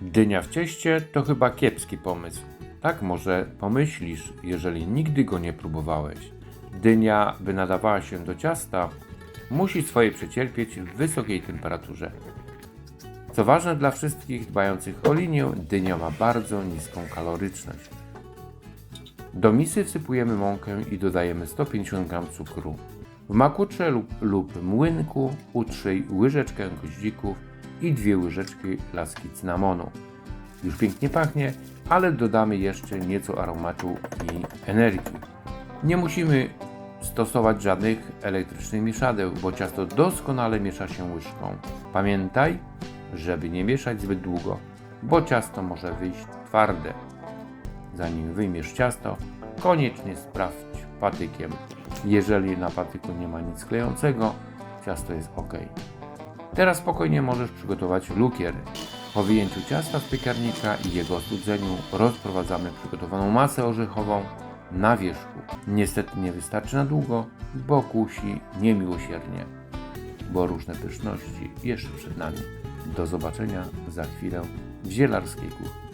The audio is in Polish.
Dynia w cieście to chyba kiepski pomysł. Tak może pomyślisz, jeżeli nigdy go nie próbowałeś. Dynia, by nadawała się do ciasta, musi swoje przecierpieć w wysokiej temperaturze. Co ważne dla wszystkich dbających o linię, dynia ma bardzo niską kaloryczność. Do misy wsypujemy mąkę i dodajemy 150 g cukru. W makucze lub, lub młynku utrzyj łyżeczkę goździków i dwie łyżeczki laski cynamonu. Już pięknie pachnie, ale dodamy jeszcze nieco aromatu i energii. Nie musimy stosować żadnych elektrycznych mieszadeł, bo ciasto doskonale miesza się łyżką. Pamiętaj, żeby nie mieszać zbyt długo, bo ciasto może wyjść twarde. Zanim wyjmiesz ciasto, koniecznie sprawdź patykiem. Jeżeli na patyku nie ma nic klejącego, ciasto jest ok. Teraz spokojnie możesz przygotować lukier. Po wyjęciu ciasta z piekarnika i jego ostudzeniu rozprowadzamy przygotowaną masę orzechową na wierzchu. Niestety nie wystarczy na długo, bo kusi niemiłosiernie, bo różne pyszności jeszcze przed nami. Do zobaczenia za chwilę w zielarskiej kuchni.